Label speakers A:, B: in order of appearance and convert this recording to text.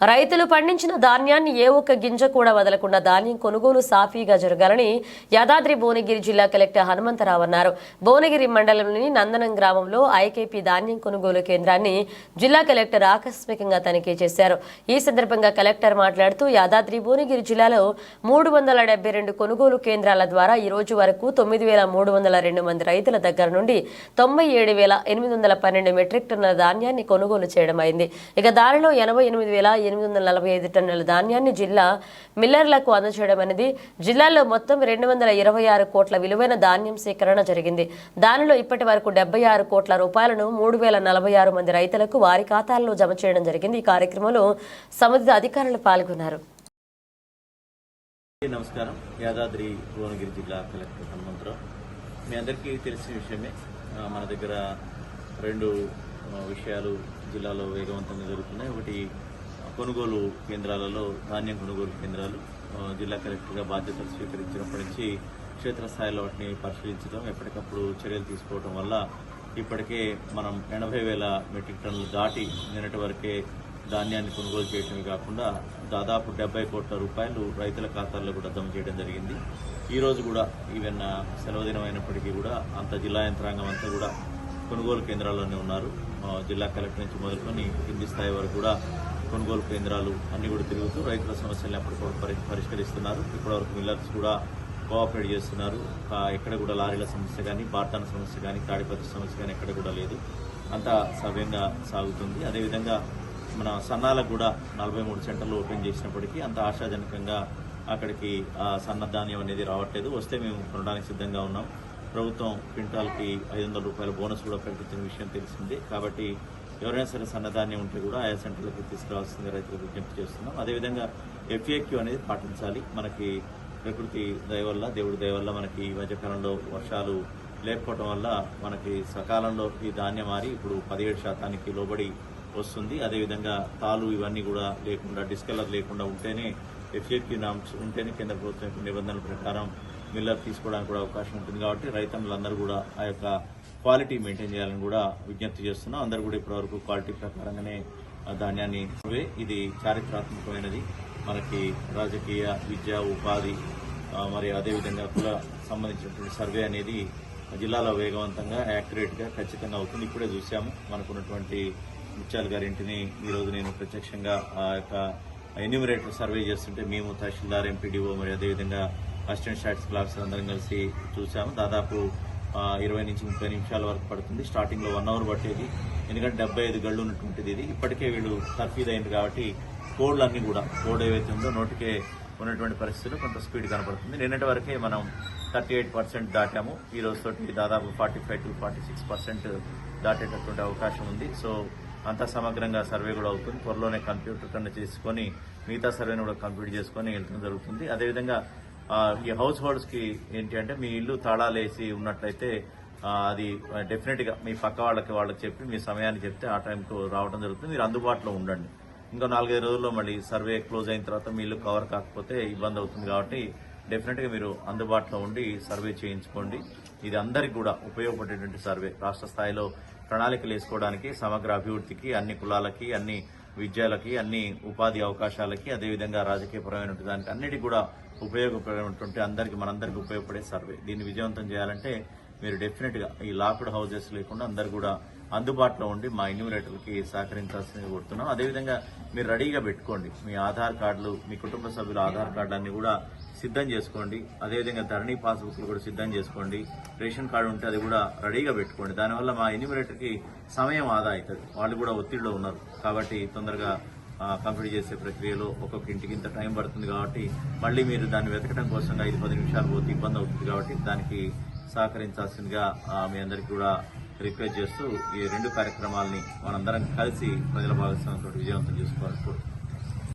A: రైతులు పండించిన ధాన్యాన్ని ఏ ఒక్క గింజ కూడా వదలకుండా ధాన్యం కొనుగోలు సాఫీగా జరగాలని యాదాద్రి భువనగిరి జిల్లా కలెక్టర్ హనుమంతరావు అన్నారు. భువనగిరి మండలంలోని నందనం గ్రామంలో ఐకేపీ ధాన్యం కొనుగోలు కేంద్రాన్ని జిల్లా కలెక్టర్ ఆకస్మికంగా తనిఖీ చేశారు. ఈ సందర్భంగా కలెక్టర్ మాట్లాడుతూ యాదాద్రి భువనగిరి జిల్లాలో మూడు వందల డెబ్బై రెండు కొనుగోలు కేంద్రాల ద్వారా ఈ రోజు వరకు తొమ్మిది వేల మూడు వందల రెండు మంది రైతుల దగ్గర నుండి తొంభై ఏడు వేల ఎనిమిది వందల పన్నెండు మెట్రిక్ టన్నుల ధాన్యాన్ని కొనుగోలు చేయడం అయింది. ఇక దానిలో ఎనభై ఎనిమిది వేల ఎనిమిది వందల నలభై ఐదు టన్నుల ధాన్యాన్ని జిల్లా మిల్లర్లకు అందజేయడం అనేది జిల్లాలో మొత్తం రెండు వందల ఇరవై ఆరు కోట్ల విలువైన ధాన్యం సేకరణ జరిగింది. దానిలో ఇప్పటి వరకు డెబ్బై ఆరు కోట్ల రూపాయలను మూడు వేల నలభై ఆరు మంది రైతులకు వారి ఖాతాల్లో జమ చేయడం జరిగింది. ఈ కార్యక్రమంలో సంబంధిత అధికారులు పాల్గొన్నారు.
B: నమస్కారం. యాదాద్రి భువనగిరి జిల్లా కలెక్టర్ హనుమంతరావు. మీ అందరికీ తెలిసిన విషయమే మన దగ్గర రెండు విషయాలు జిల్లాలో వేగవంతంగా జరుగుతున్నాయి. ఒకటి కొనుగోలు కేంద్రాలలో ధాన్యం కొనుగోలు కేంద్రాలు జిల్లా కలెక్టర్గా బాధ్యతలు స్వీకరించినప్పటి నుంచి క్షేత్రస్థాయిలో వాటిని పరిశీలించడం ఎప్పటికప్పుడు చర్యలు తీసుకోవడం వల్ల ఇప్పటికే మనం ఎనభై వేల మెట్రిక్ టన్నులు దాటి నిన్నటి వరకే ధాన్యాన్ని కొనుగోలు చేయడమే కాకుండా దాదాపు డెబ్బై కోట్ల రూపాయలు రైతుల ఖాతాల్లో కూడా జమ చేయడం జరిగింది. ఈరోజు కూడా ఈవెన్ ఆ, సెలవు దినం అయినప్పటికీ కూడా అంత జిల్లా యంత్రాంగం అంతా కూడా కొనుగోలు కేంద్రాల్లోనే ఉన్నారు. జిల్లా కలెక్టర్ నుంచి మొదలుకొని కింది స్థాయి వరకు కూడా కొనుగోలు కేంద్రాలు అన్నీ కూడా తిరుగుతూ రైతుల సమస్యలను ఎప్పటికప్పుడు పరి పరిష్కరిస్తున్నారు. ఇప్పటివరకు మిల్లర్స్ కూడా కోఆపరేట్ చేస్తున్నారు. ఎక్కడ కూడా లారీల సమస్య కానీ బాటాన సమస్య కానీ తాడిపత్రి సమస్య కానీ ఎక్కడ కూడా లేదు. అంతా సవ్యంగా సాగుతుంది. అదేవిధంగా మన సన్నాలకు కూడా నలభై మూడు సెంటర్లు ఓపెన్ చేసినప్పటికీ అంత ఆశాజనకంగా అక్కడికి ఆ సన్న ధాన్యం అనేది రావట్లేదు. వస్తే మేము కొనడానికి సిద్ధంగా ఉన్నాం. ప్రభుత్వం క్వింటాల్కి ఐదు వందల రూపాయల బోనస్ కూడా ప్రకటించిన విషయం తెలిసిందే. కాబట్టి ఎవరైనా సరే సన్నధాన్యం ఉంటే కూడా ఆయా సెంటర్లకు తీసుకురావాల్సిందిగా రైతులకు విజ్ఞప్తి చేస్తున్నాం. అదేవిధంగా ఎఫ్ఏక్యూ అనేది పాటించాలి. మనకి ప్రకృతి దయవల్ల దేవుడి దయవల్ల మనకి ఈ మధ్యకాలంలో వర్షాలు లేకపోవడం వల్ల మనకి సకాలంలో ఈ ధాన్యం మారి ఇప్పుడు పదిహేడు శాతానికి లోబడి వస్తుంది. అదేవిధంగా తాలు ఇవన్నీ కూడా లేకుండా డిస్కలర్ లేకుండా ఉంటేనే ఎఫ్ఏక్యూ నామ్స్ ఉంటేనే కేంద్ర ప్రభుత్వం నిబంధనల ప్రకారం మిల్లర్ తీసుకోవడానికి కూడా అవకాశం ఉంటుంది కాబట్టి రైతన్నులందరూ కూడా ఆ యొక్క క్వాలిటీ మెయింటైన్ చేయాలని కూడా విజ్ఞప్తి చేస్తున్నాం. అందరూ కూడా ఇప్పటివరకు క్వాలిటీ ప్రకారంగానే ఆ ధాన్యాన్ని ఇది చారిత్రాత్మకమైనది. మనకి రాజకీయ విద్య ఉపాధి మరి అదేవిధంగా కుల సంబంధించినటువంటి సర్వే అనేది జిల్లాలో వేగవంతంగా యాక్యురేట్గా ఖచ్చితంగా అవుతుంది. ఇప్పుడే చూసాము మనకున్నటువంటి ముత్యాల గారింటిని ఈరోజు నేను ప్రత్యక్షంగా ఆ యొక్క ఎన్యూమరేటర్ సర్వే చేస్తుంటే మేము తహసీల్దార్ ఎంపీడీఓ మరి అదేవిధంగా అసిస్టెంట్ స్టాటిస్టికల్ ఆఫీసర్ అందరం కలిసి చూసాము. దాదాపు ఇరవై నుంచి ముప్పై నిమిషాల వరకు పడుతుంది. స్టార్టింగ్లో వన్ అవర్ పట్టేది. ఎందుకంటే డెబ్బై ఐదు గళ్ళు ఉన్నటువంటిది ఇది. ఇప్పటికే వీళ్ళు తర్ఫీద్ అయింది కాబట్టి కోడ్లు అన్నీ కూడా కోడ్ ఏవైతే ఉందో నోటికే ఉన్నటువంటి పరిస్థితుల్లో కొంత స్పీడ్ కనపడుతుంది. నిన్నటి వరకే మనం థర్టీ ఎయిట్ పర్సెంట్ దాటాము. ఈ రోజుతోటి దాదాపు forty five to forty six percent దాటేటటువంటి అవకాశం ఉంది. సో అంతా సమగ్రంగా సర్వే కూడా అవుతుంది. త్వరలోనే కంప్యూటర్ కన్నా చేసుకొని మిగతా సర్వేని కూడా కంప్లీట్ చేసుకొని వెళ్ళడం జరుగుతుంది. అదేవిధంగా ఈ హౌస్ హోల్డ్స్కి ఏంటి అంటే మీ ఇల్లు తాళాలేసి ఉన్నట్లయితే అది డెఫినెట్గా మీ పక్క వాళ్ళకి వాళ్ళకి చెప్పి మీ సమయాన్ని చెప్తే ఆ టైంకు రావడం జరుగుతుంది. మీరు అందుబాటులో ఉండండి. ఇంకో నాలుగైదు రోజుల్లో మళ్ళీ సర్వే క్లోజ్ అయిన తర్వాత మీ ఇల్లు కవర్ కాకపోతే ఇబ్బంది అవుతుంది కాబట్టి డెఫినెట్గా మీరు అందుబాటులో ఉండి సర్వే చేయించుకోండి. ఇది అందరికి కూడా ఉపయోగపడేటువంటి సర్వే రాష్ట్ర స్థాయిలో ప్రణాళికలు వేసుకోవడానికి సమగ్ర అభివృద్ధికి అన్ని కులాలకి అన్ని విద్యలకి అన్ని ఉపాధి అవకాశాలకి అదేవిధంగా రాజకీయపరమైనటువంటి దానికి అన్నిటికీ కూడా ఉపయోగపడేటువంటి అందరికీ మనందరికీ ఉపయోగపడే సర్వే. దీన్ని విజయవంతం చేయాలంటే మీరు డెఫినెట్గా ఈ లాక్డ్ హౌజెస్ లేకుండా అందరు కూడా అందుబాటులో ఉండి మా ఇన్యూమరేటర్కి సహకరించాల్సింది కోరుతున్నాం. అదేవిధంగా మీరు రెడీగా పెట్టుకోండి. మీ ఆధార్ కార్డులు మీ కుటుంబ సభ్యుల ఆధార్ కార్డులన్నీ కూడా సిద్ధం చేసుకోండి. అదేవిధంగా ధరణి పాస్బుక్లు కూడా సిద్ధం చేసుకోండి. రేషన్ కార్డు ఉంటే అది కూడా రెడీగా పెట్టుకోండి. దానివల్ల మా ఇన్యూమరేటర్కి సమయం ఆదా అవుతుంది. వాళ్ళు కూడా ఒత్తిడిలో ఉన్నారు. కాబట్టి తొందరగా కంప్లీట్ చేసే ప్రక్రియలో ఒక్కొక్క ఇంటికి ఇంత టైం పడుతుంది కాబట్టి మళ్ళీ మీరు దాన్ని వెతకడం కోసం ఐదు పది నిమిషాలు పోతే ఇబ్బంది అవుతుంది కాబట్టి దానికి సహకరించాల్సిందిగా మీ అందరికీ కూడా రిక్వెస్ట్ చేస్తూ ఈ రెండు కార్యక్రమాలని మనందరం కలిసి ప్రజల భాగస్వామ్యంతో విజయవంతం చేసుకోవాలని